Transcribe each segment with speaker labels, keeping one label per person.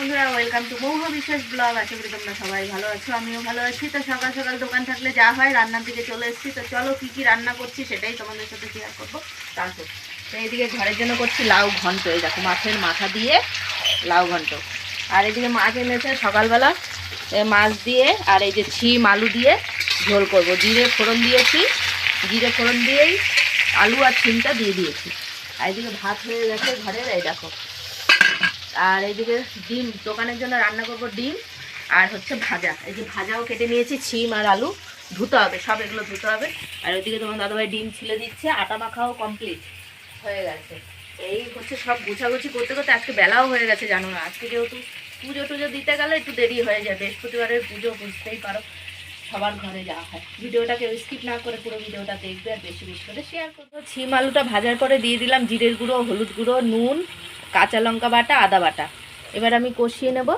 Speaker 1: বন্ধুরা welcome to মৌহ বিশেষ blog আশা করি তোমরা সবাই ভালো আছো, আমিও ভালো আছি। তো সকাল সকাল দোকান থাকলে যা হয়, রান্নার দিকে চলে এসেছি। তো চলো কি কি রান্না করছি সেটাই তোমাদের সাথে শেয়ার করব। তারপর তো এইদিকে ঘরের জন্য করছি লাউ ঘন্ট। এই দেখো, মাছের মাথা দিয়ে লাউ ঘন্ট। আর এদিকে মাছ এনেছে সকালবেলা মাছ দিয়ে, আর এই যে ছিম আলু দিয়ে ঝোল করব। জিরে ফোড়ন দিয়েছি, জিরে ফোড়ন দিয়েই আলু আর ছিমটা দিয়ে দিয়েছি। আর এদিকে ভাত হয়ে গেছে ঘরের, এই দেখো। আর এইদিকে ডিম, দোকানের জন্য রান্না করব ডিম আর হচ্ছে ভাজা। এই যে ভাজাও কেটে নিয়েছি, ছিম আর আলু। ধুতে হবে, সব এগুলো ধুতে হবে। আর ওইদিকে তোমার দাদাভাই ডিম ছিলে দিচ্ছে, আটা মাখাও কমপ্লিট হয়ে গেছে। এই হচ্ছে সব গুছাগুছি করতে করতে আজকে বেলাও হয়ে গেছে, জানো না। আজকে যেহেতু পুজো টুজো দিতে গেলে একটু দেরি হয়ে যায়। বৃহস্পতিবারের পুজো, বুঝতেই পারো, সবার ঘরে যাওয়া হয়। ভিডিওটাকে স্কিপ না করে পুরো ভিডিওটা দেখবে আর বেশি বেশি করে শেয়ার করব। ছিম আলুটা ভাজার পরে দিয়ে দিলাম, জিরের গুঁড়ো, হলুদ গুঁড়ো, নুন কাঁচা লঙ্কা বাটা, আদা বাটা। এবার আমি কষিয়ে নেব।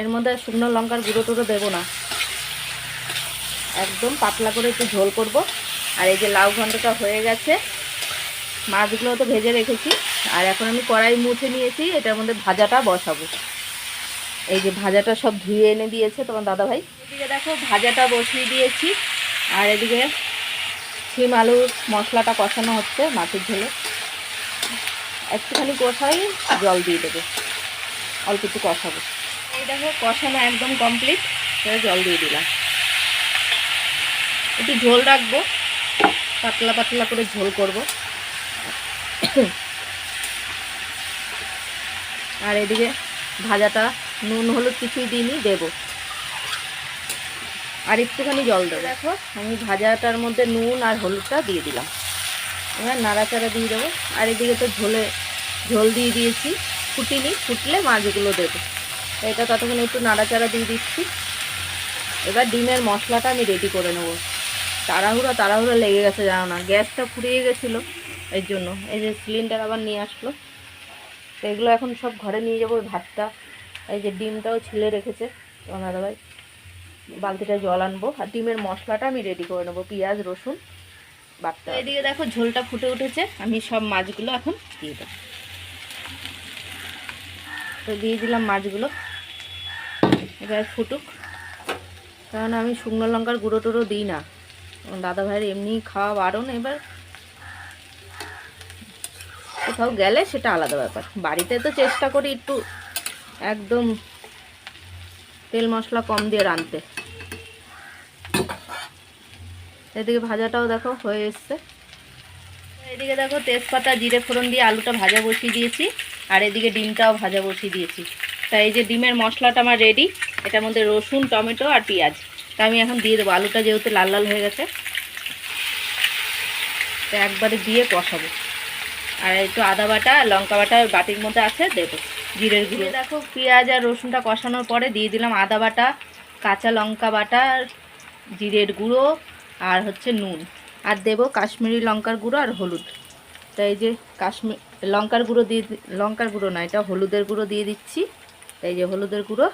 Speaker 1: এর মধ্যে শুকনো লঙ্কার গুঁড়ো টুড়ো দেবো না। একদম পাতলা করে একটু ঝোল করব। আর এই যে লাউ ঘন্টটা হয়ে গেছে, মাছগুলো তো ভেজে রেখেছি। আর এখন আমি কড়াই মুছে নিয়েছি, এটার মধ্যে ভাজাটা বসাবো। এই যে ভাজাটা সব ধুয়ে এনে দিয়েছে তোমার দাদাভাই এদিকে দেখো ভাজাটা বসিয়ে দিয়েছি। আর এদিকে শিম আলুর মশলাটা কষানো হচ্ছে মাছের ঝোলে। একটুখানি কষাই জল দিয়ে দেবো। অল্প একটু কষাবো। এই দেখো, কষানো একদম কমপ্লিট এবার জল দিয়ে দিলাম। একটু ঝোল রাখব। পাতলা পাতলা করে ঝোল করব। আর এদিকে ভাজাটা নুন, হলুদ কিছুই দিইনি, দেবো। আর একটুখানি জল দেবো। দেখো, আমি ভাজাটার মধ্যে নুন আর হলুদটা দিয়ে দিলাম। এবার নাড়াচাড়া দিয়ে দেবো। আর এদিকে তো ঝোলে, ঝোল দিয়ে দিয়েছি। ফুটিনি, ফুটলে মাছগুলো দেবো। এটা ততক্ষণ একটু নাড়াচাড়া দিয়ে দিচ্ছি। এবার ডিমের মশলাটা আমি রেডি করে নেব। তাড়াহুড়ো তাড়াহুড়ো লেগে গেছে, জানো না। গ্যাসটা ফুরিয়ে গেছিল, এর জন্য। এই যে সিলিন্ডার আবার নিয়ে আসলো। এগুলো এখন সব ঘরে নিয়ে যাব, ভাতটা। এই যে ডিমটাও ছিলে রেখেছে ওনারা ভাই বালতিটা জল আনব। আর ডিমের মশলাটা আমি রেডি করে নেব। পেঁয়াজ, রসুন। বাটতে। এদিকে দেখো ঝোলটা ফুটে উঠেছে, আমি সব মাছগুলো এখন দিয়ে দেবো। তো দিয়ে দিলাম মাছগুলো। এবার ফুটুক। কারণ আমি শুকনো লঙ্কার গুঁড়ো টুড়ো দিই না। দাদা ভাইয়ের এমনি খাওয়া বারণ, এবার কোথাও গেলে সেটা আলাদা ব্যাপার। বাড়িতে তো চেষ্টা করি একটু একদম তেল মশলা কম দিয়ে রাঁধতে। এদিকে ভাজাটাও দেখো, হয়ে এসছে। এদিকে দেখো তেজপাতা, জিরে ফোড়ন দিয়ে আলুটা ভাজা বসিয়ে দিয়েছি, আর এদিকে ডিমটাও ভাজা বসিয়ে দিয়েছি। তা এই যে ডিমের মশলাটা আমার রেডি এটার মধ্যে রসুন, টমেটো আর পেঁয়াজ। তা আমি এখন দিয়ে দেবো, আলুটা যেহেতু লাল লাল হয়ে গেছে, তা একবারে দিয়ে কষাবো। আর একটু আদা বাটা, লঙ্কা বাটা বাটির মধ্যে আছে, দেবো জিরের গুঁড়ো। দেখো পেঁয়াজ আর রসুনটা কষানোর পরে দিয়ে দিলাম আদা বাটা, কাঁচা লঙ্কা বাটা, জিরের গুঁড়ো আর হচ্ছে নুন। আর দেবো কাশ্মীরি লঙ্কার গুঁড়ো আর হলুদ। তো এই যে কাশ্মীর লঙ্কার গুঁড়ো দিয়ে লঙ্কার গুঁড়ো না এটা হলুদের গুঁড়ো দিয়ে দিচ্ছি। এই যে হলুদের গুঁড়ো।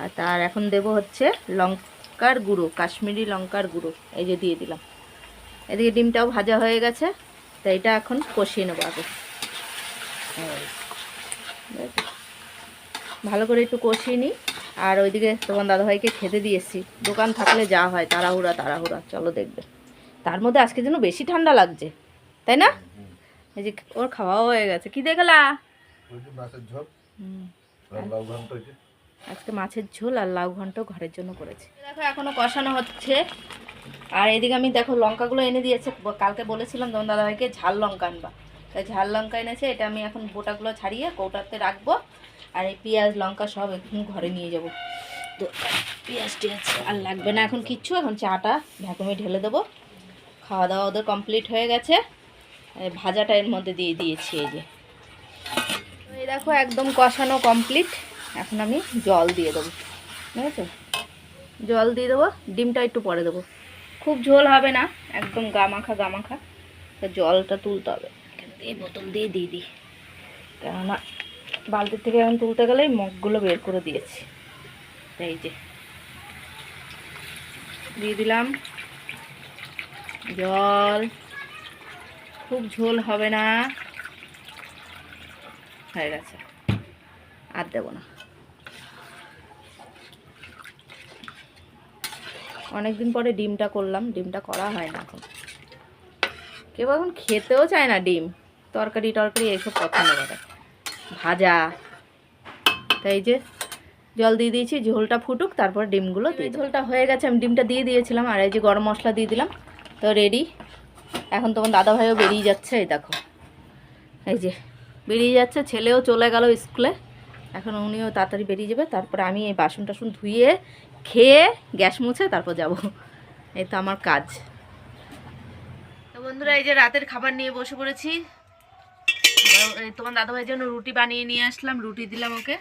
Speaker 1: আর তার এখন দেবো হচ্ছে লঙ্কার গুঁড়ো, কাশ্মীরি লঙ্কার গুঁড়ো, এই যে দিয়ে দিলাম। এদিকে ডিমটাও ভাজা হয়ে গেছে। তো এটা এখন কষিয়ে নেব আগে। ভালো করে একটু কষিয়ে নিই। আর ওইদিকে তোমার দাদাভাইকে খেতে দিয়েছি। দোকান থাকলে যা হয় তাড়াহুড়া তাড়াহুড়া চলো দেখবে। তার মধ্যে আজকে যেন বেশি ঠান্ডা লাগছে তাই না? এই যে ওর খাওয়াও হয়ে গেছে। কি দেখলা? আজকে মাছের ঝোল আর লাউ ঘন্ট ঘরের জন্য করেছি। দেখো এখনও কষানো হচ্ছে। আর এদিকে আমি দেখো লঙ্কাগুলো এনে দিয়েছে। কালকে বলেছিলাম তোমার দাদাভাইকে ঝাল লঙ্কা আনবা। তাই ঝাল লঙ্কা এনেছে এটা আমি এখন বোটাগুলো ছাড়িয়ে কৌটাতে রাখব। আর এই পেঁয়াজ, লঙ্কা সব এখন ঘরে নিয়ে যাব। তো পেঁয়াজ টিয়াজ আর লাগবে না এখন কিচ্ছু, এখন চাটা ভ্যাকুমে ঢেলে দেবো। খাওয়া দাওয়া ওদের কমপ্লিট হয়ে গেছে। ভাজাটা এর মধ্যে দিয়ে দিয়েছি এই যে। এই দেখো একদম কষানো কমপ্লিট এখন আমি জল দিয়ে দেবো। ঠিক আছে? জল দিয়ে দেবো, ডিমটা একটু পরে দেবো। খুব ঝোল হবে না, একদম গামাখা গামাখা। জলটা তুলতে হবে। থেকে বোতল দিয়ে দিয়ে দিই। কেননা বালতি থেকে এখন তুলতে গেলে মগগুলো বের করে দিয়েছি। এই যে। দিয়ে দিলাম। জল। খুব ঝোল হবে না। হয়ে গেছে। আর দেবো না। অনেকদিন পরে ডিমটা করলাম। ডিমটা করা হয় না এখন। কেউ এখন খেতেও চায় না ডিম। তরকারি টরকারি এইসব পছন্দ করে। ভাজা। তাই যে জল দিয়ে দিয়েছি ঝোলটা ফুটুক তারপর ডিমগুলো দিয়ে ঝোলটা হয়ে গেছে আমি ডিমটা দিয়ে দিয়েছিলাম আর এই যে গরম মশলা দিয়ে দিলাম তো রেডি এখন তোমার দাদা ভাইও বেরিয়ে যাচ্ছে এই দেখো। এই যে বেরিয়ে যাচ্ছে ছেলেও চলে গেল স্কুলে। এখন উনিও তাড়াতাড়ি বেরিয়ে যাবে তারপরে আমি এই বাসন টাসন ধুয়ে খেয়ে গ্যাস মুছে তারপর যাব। এই তো আমার কাজ। তো বন্ধুরা এই যে রাতের খাবার নিয়ে বসে পড়েছি। তোমার দাদাভাইয়ের জন্য রুটি বানিয়ে নিয়ে আসলাম রুটি দিলাম ওকে।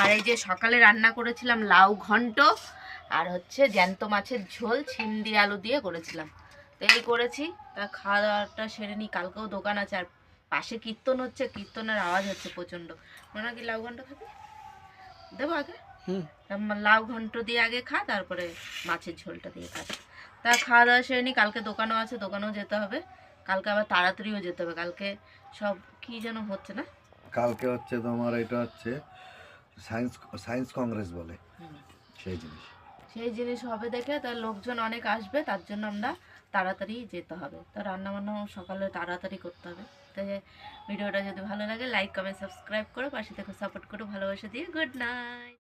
Speaker 1: আর এই যে সকালে রান্না করেছিলাম লাউ ঘন্ট আর হচ্ছে জ্যান্ত মাছের ঝোল ছিন্দি আলু দিয়ে করেছিলাম। তো এই করেছি তা খাওয়া দাওয়াটা সেরে নিই কালকেও দোকান আছে আর পাশে কীর্তন হচ্ছে কীর্তনের আওয়াজ হচ্ছে প্রচণ্ড। মনে কি লাউ ঘন্ট খাবি? দেবো আগে? লাউ ঘন্ট দিয়ে আগে খা তারপরে মাছের ঝোলটা দিয়ে খা। তা খাওয়া দাওয়া সেরে নিই কালকে দোকানও আছে দোকানেও যেতে হবে। কালকে আবার তাড়াতাড়িও যেতে হবে। কালকে সব কি যেন হচ্ছে না?
Speaker 2: কালকে হচ্ছে তোমার এটা হচ্ছে সায়েন্স সায়েন্স কংগ্রেস বলে। সেই জিনিস।
Speaker 1: সেই জিনিস হবে দেখে তার লোকজন অনেক আসবে তার জন্য আমরা তাড়াতাড়ি যেতে হবে। তো রান্না বান্নাও সকালে তাড়াতাড়ি করতে হবে। তাই ভিডিওটা যদি ভালো লাগে লাইক কমেন্ট সাবস্ক্রাইব করো পাশে থেকে সাপোর্ট করো ভালোবাসা দিয়ে গুড নাইট